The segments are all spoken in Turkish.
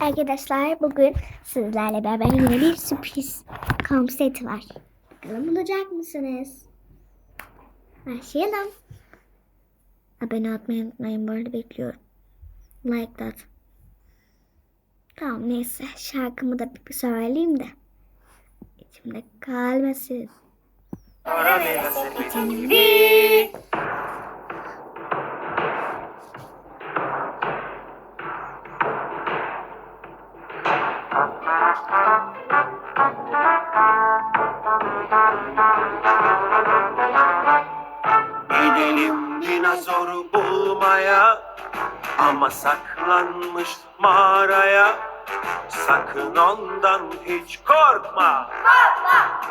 Arkadaşlar bugün sizlerle beraber yine bir sürpriz kamp seti var. Bakalım bulacak mısınız? Başlayalım. Abone olmayı unutmayın bu arada bekliyorum. Like that. Tamam neyse şarkımı da bir söyleyeyim de. İçimde kalmasın. Gidelim dinozoru bulmaya Ama saklanmış mağaraya. Sakın ondan hiç korkma.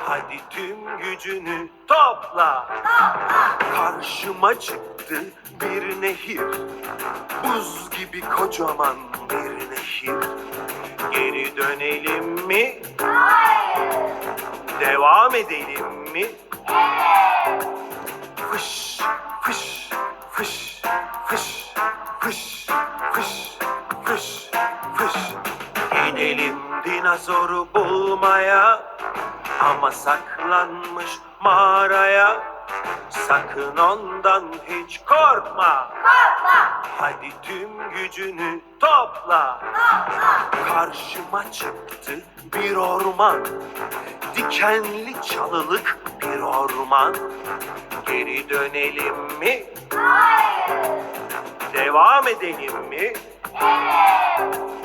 Hadi tüm gücünü topla. Karşıma çıktı bir nehir. Buz gibi kocaman bir nehir Geri dönelim mi? Devam edelim mi? Fış, fış, fış, fış, fış, fış, fış, fış. Gidelim dinozoru bulmaya ama saklanmış mağaraya. Sakın ondan hiç korkma. Hadi tüm gücünü topla. Karşıma çıktı bir orman. Dikenli çalılık bir orman. Geri dönelim mi? Devam edelim mi? Çatır,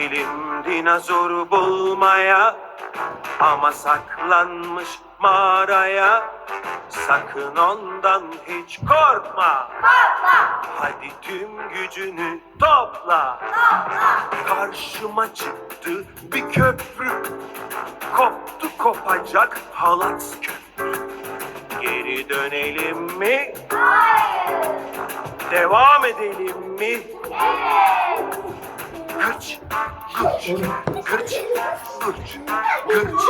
Gidelim dinozoru bulmaya ama saklanmış mağaraya. Sakın ondan hiç korkma. Hadi tüm gücünü topla. Karşıma çıktı bir köprü. Koptu kopacak halat köprü. Geri dönelim mi? Devam edelim mi? Gırç, gırç, gırç, gırç, gırç,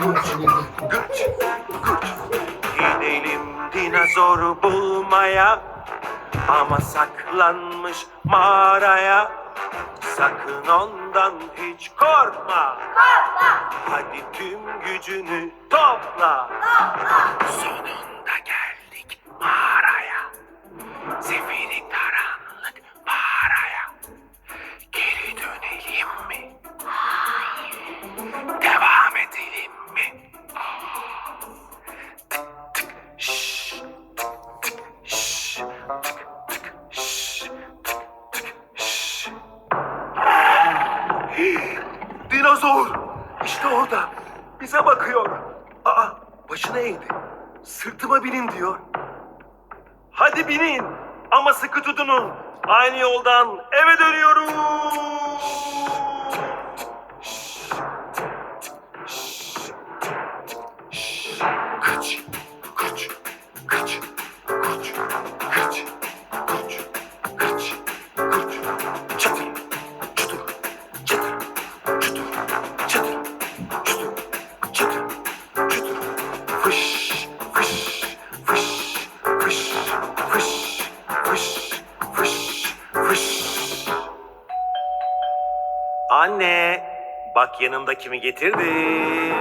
gırç, gırç, gırç. Gidelim dinozoru bulmaya ama saklanmış mağaraya. Sakın ondan hiç korkma. Hadi tüm gücünü topla. Sonunda geldik Dinozor! İşte orada. Bize bakıyor. Aa, başını eğdi. Sırtıma binin diyor. Hadi binin. Ama sıkı tutunun. Aynı yoldan eve dönüyoruz. Anne, bak yanımda kimi getirdim.